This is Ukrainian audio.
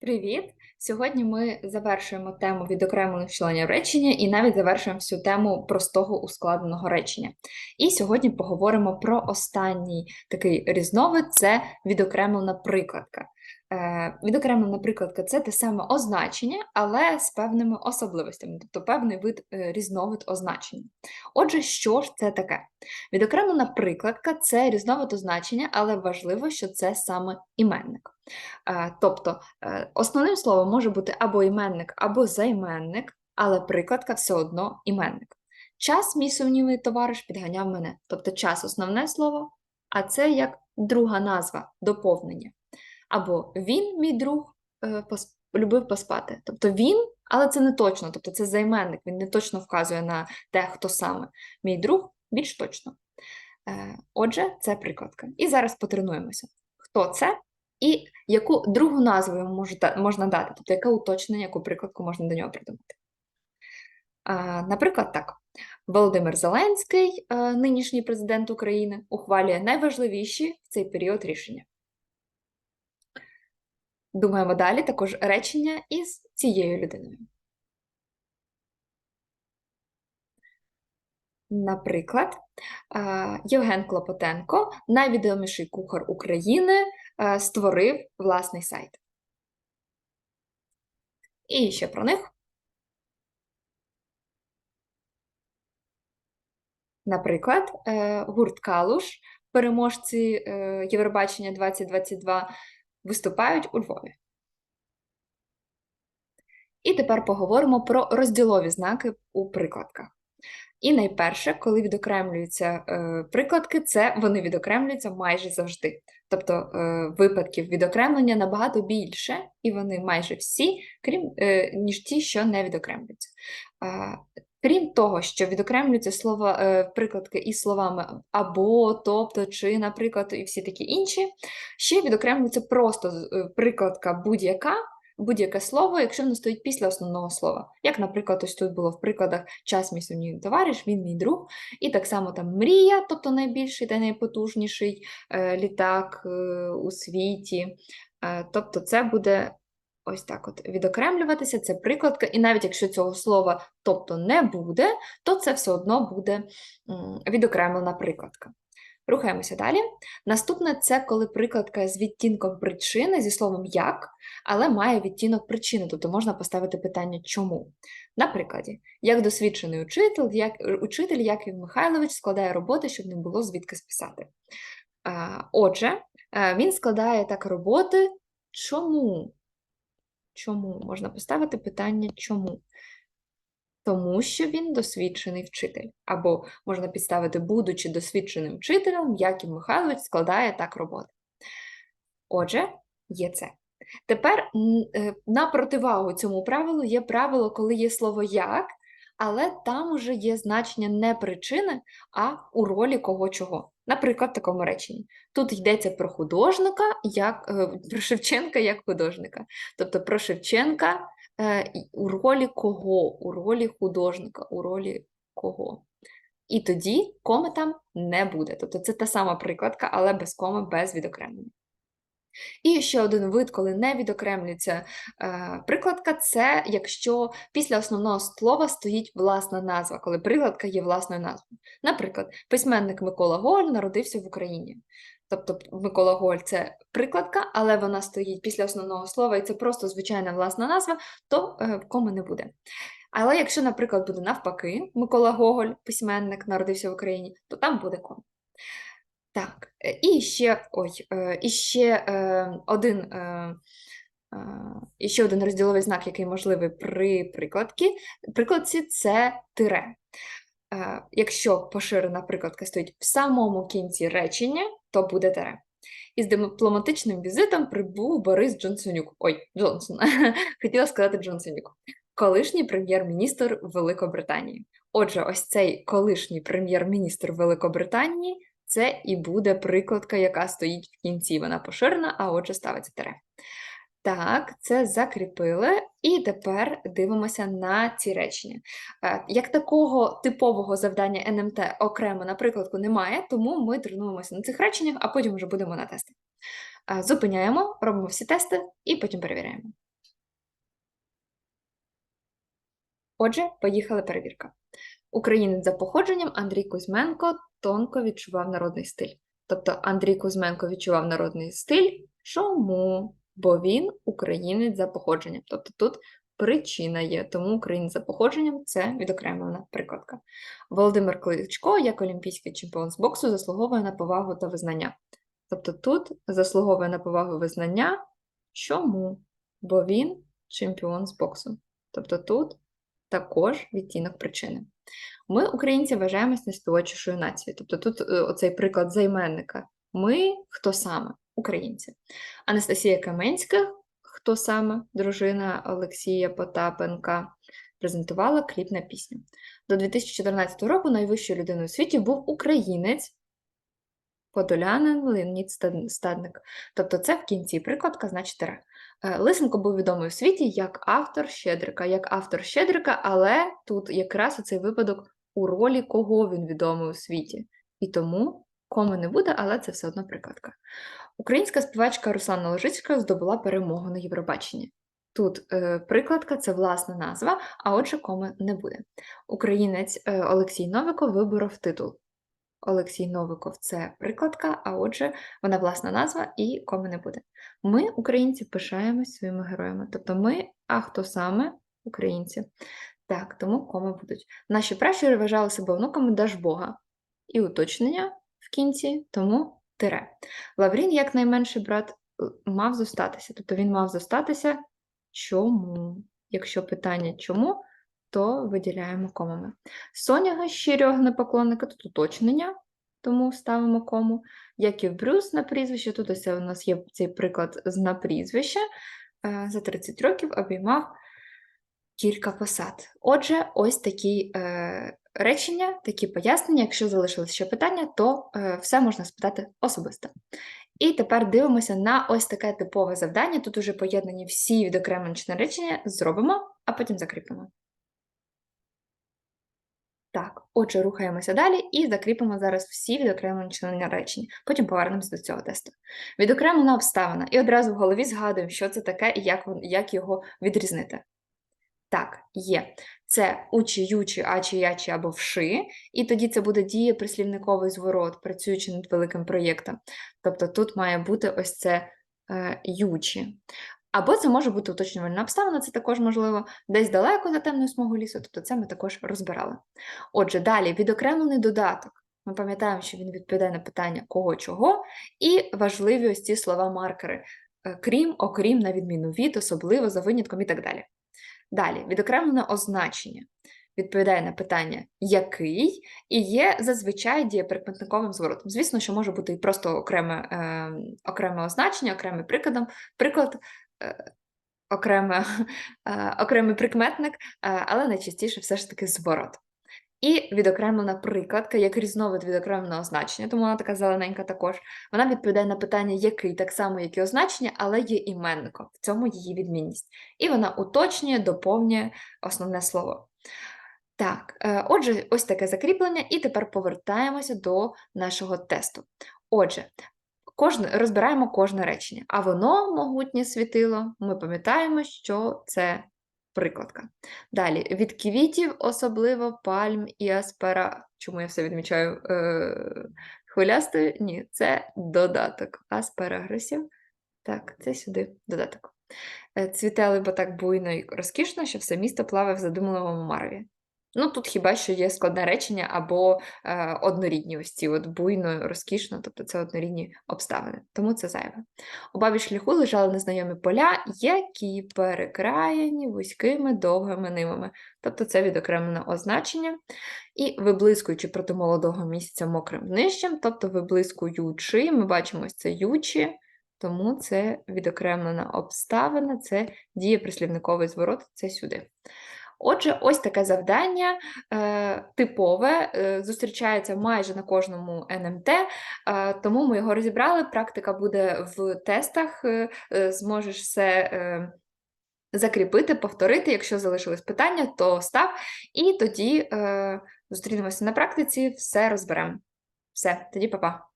Привіт! Сьогодні ми завершуємо тему відокремлених членів речення і навіть завершуємо всю тему простого ускладненого речення. І сьогодні поговоримо про останній такий різновид це відокремлена прикладка. Е, Відокремлена прикладка це те саме означення, але з певними особливостями, тобто певний вид е, різновид означення. Отже, що ж це таке? Відокремлена прикладка це різновид означення, але важливо, що це саме іменник. Е, Тобто основним словом може бути або іменник, або займенник, але прикладка все одно іменник. Час, мій сумнівний товариш, підганяв мене. Тобто час основне слово, а це як друга назва, доповнення. Або він, мій друг, е, пос- любив поспати. Тобто він, але це не точно, тобто це займенник, він не точно вказує на те, хто саме. Мій друг більш точно. Е, Отже, це прикладка. І зараз потренуємося. Хто це? І яку другу назву йому можна дати, тобто яке уточнення, яку прикладку можна до нього придумати. Наприклад, так. Володимир Зеленський, е, нинішній президент України, ухвалює найважливіші в цей період рішення. Думаємо далі також речення із цією людиною. Наприклад, Євген Клопотенко, найвідоміший кухар України, створив власний сайт. І ще про них. Наприклад, е, гурт Калуш, переможці е, Євробачення 2022, виступають у Львові. І тепер поговоримо про розділові знаки у прикладках. І найперше, коли відокремлюються е, прикладки, це вони відокремлюються майже завжди. Тобто е, випадків відокремлення набагато більше, і вони майже всі, крім е, ніж ті, що не відокремлюються. Е, крім того, що відокремлюються слова, е, прикладки із словами або, тобто, чи, наприклад, і всі такі інші, ще відокремлюється просто е, прикладка будь-яка будь-яке слово, якщо воно стоїть після основного слова. Як, наприклад, ось тут було в прикладах час мій сумнівний товариш, він мій друг, і так само там мрія, тобто найбільший та найпотужніший е, літак у світі. Тобто це буде ось так от відокремлюватися, це прикладка, і навіть якщо цього слова тобто не буде, то це все одно буде відокремлена прикладка. Рухаємося далі. Наступне це коли прикладка з відтінком причини зі словом як, але має відтінок причини, тобто можна поставити питання чому. На прикладі, як досвідчений учитель, як, учитель Яків Михайлович складає роботи, щоб не було звідки списати. Отже, е, він складає так роботи. Чому? Чому? Можна поставити питання чому? Тому що він досвідчений вчитель. Або можна підставити, будучи досвідченим вчителем, Яків Михайлович складає так роботи. Отже, є це. Тепер е, на противагу цьому правилу є правило, коли є слово як, але там уже є значення не причини, а у ролі кого чого. Наприклад, в такому реченні. Тут йдеться про художника, як, е, про Шевченка як художника. Тобто про Шевченка е, у ролі кого? У ролі художника, у ролі кого. І тоді коми там не буде. Тобто це та сама прикладка, але без коми, без відокремлення. І ще один вид, коли не відокремлюється е, прикладка, це якщо після основного слова стоїть власна назва, коли прикладка є власною назвою. Наприклад, письменник Микола Гоголь народився в Україні. Тобто Микола Гоголь це прикладка, але вона стоїть після основного слова, і це просто звичайна власна назва, то е, коми не буде. Але якщо, наприклад, буде навпаки, Микола Гоголь, письменник, народився в Україні, то там буде кома. Так, е, і ще, ой, е, і ще е, один, і ще один розділовий знак, який можливий при прикладці, прикладці це тире. Якщо поширена прикладка стоїть в самому кінці речення, то буде тире. Із дипломатичним візитом прибув Борис Джонсонюк. Ой, Джонсон. Хотіла сказати Джонсонюк. Колишній прем'єр-міністр Великобританії. Отже, ось цей колишній прем'єр-міністр Великобританії це і буде прикладка, яка стоїть в кінці. Вона поширена, а отже, ставиться тире. Так, це закріпили, і тепер дивимося на ці речення. Е, як такого типового завдання НМТ окремо, на прикладку, немає, тому ми тренуємося на цих реченнях, а потім вже будемо на тести. Е, зупиняємо, робимо всі тести і потім перевіряємо. Отже, поїхала перевірка. Українець за походженням Андрій Кузьменко тонко відчував народний стиль. Тобто Андрій Кузьменко відчував народний стиль. Чому? Бо він українець за походженням. Тобто тут причина є, тому українець за походженням це відокремлена прикладка. Володимир Кличко, як олімпійський чемпіон з боксу, заслуговує на повагу та визнання. Тобто тут заслуговує на повагу визнання. Чому? Бо він чемпіон з боксу. Тобто тут також відтінок причини. Ми, українці, вважаємось найспівочішою нацією. Тобто тут е, оцей приклад займенника. Ми хто саме? Українці. Анастасія Каменська, хто саме, дружина Олексія Потапенка, презентувала кліп на пісню. До 2014 року найвищою людиною у світі був українець Подолянин Леонід Стадник. Тобто це в кінці прикладка, значить тире. Лисенко був відомий у світі як автор Щедрика, як автор Щедрика, але тут якраз оцей випадок у ролі кого він відомий у світі. І тому коми не буде, але це все одно прикладка. Українська співачка Руслана Ложицька здобула перемогу на Євробаченні. Тут е, прикладка це власна назва, а отже, коми не буде. Українець е, Олексій Новиков виборов титул. Олексій Новиков це прикладка, а отже, вона власна назва і коми не буде. Ми, українці, пишаємось своїми героями. Тобто ми, а хто саме українці. Так, тому коми будуть. Наші пращури вважали себе онуками Дажбога. І уточнення в кінці, тому тире. Лаврін, як найменший брат, мав зостатися. Тобто він мав зостатися. Чому? Якщо питання чому, то виділяємо комами. Соняга щирого непоклонника, тут уточнення, тому ставимо кому. Яків Брюс на прізвище, тут ось у нас є цей приклад з на прізвище. Е, За 30 років обіймав кілька посад. Отже, ось такі е, речення, такі пояснення. Якщо залишилось ще питання, то е, все можна спитати особисто. І тепер дивимося на ось таке типове завдання. Тут уже поєднані всі відокремлені речення, зробимо, а потім закріпимо. Так, отже, рухаємося далі і закріпимо зараз всі відокремлені члени речень. Потім повернемося до цього тесту. Відокремлена обставина. І одразу в голові згадуємо, що це таке і як, як його відрізнити. Так, є. Це учі, ючі, ачі, ячі або вши, і тоді це буде дієприслівниковий зворот, працюючи над великим проєктом. Тобто тут має бути ось це е, ючі. Або це може бути уточнювальна обставина, це також можливо десь далеко за темною смугою лісу, тобто це ми також розбирали. Отже, далі відокремлений додаток. Ми пам'ятаємо, що він відповідає на питання кого чого, і важливі ось ці слова-маркери. е, Крім, окрім, на відміну від, особливо, за винятком і так далі. Далі, відокремлене означення. Відповідає на питання який, і є зазвичай дієприкметниковим зворотом. Звісно, що може бути і просто окреме, е, окреме означення, окремий прикладом, приклад, окреме, е, окремий прикметник, е, але найчастіше все ж таки зворот. І відокремлена прикладка, як різновид відокремленого значення, тому вона така зелененька також. Вона відповідає на питання який, так само, як і означення, але є іменником. В цьому її відмінність. І вона уточнює, доповнює основне слово. Так, е, отже, ось таке закріплення, і тепер повертаємося до нашого тесту. Отже, кожне, розбираємо кожне речення. А воно, могутнє світило, ми пам'ятаємо, що це прикладка. Далі, від квітів, особливо пальм і аспера. Чому я все відмічаю е, хвилястою? Ні, це додаток. Аспарагресів. Так, це сюди додаток. Е, Цвіте либо так буйно і розкішно, що все місто плаває в задумливому мареві. Ну, тут хіба що є складне речення або е, однорідні ось ці от буйно, розкішно, тобто це однорідні обставини, тому це зайве. У бабі шляху лежали незнайомі поля, які перекраєні вузькими довгими нивами, тобто це відокремлене означення. І виблискуючи проти молодого місяця мокрим нижчим, тобто виблискуючи, ми бачимо ось це ючі, тому це відокремлена обставина, це дієприслівниковий зворот, це сюди. Отже, ось таке завдання е, типове, е, зустрічається майже на кожному НМТ, е, тому ми його розібрали. Практика буде в тестах, е, е, зможеш все е, закріпити, повторити. Якщо залишились питання, то став, і тоді е, зустрінемося на практиці, все розберемо. Все, тоді па-па.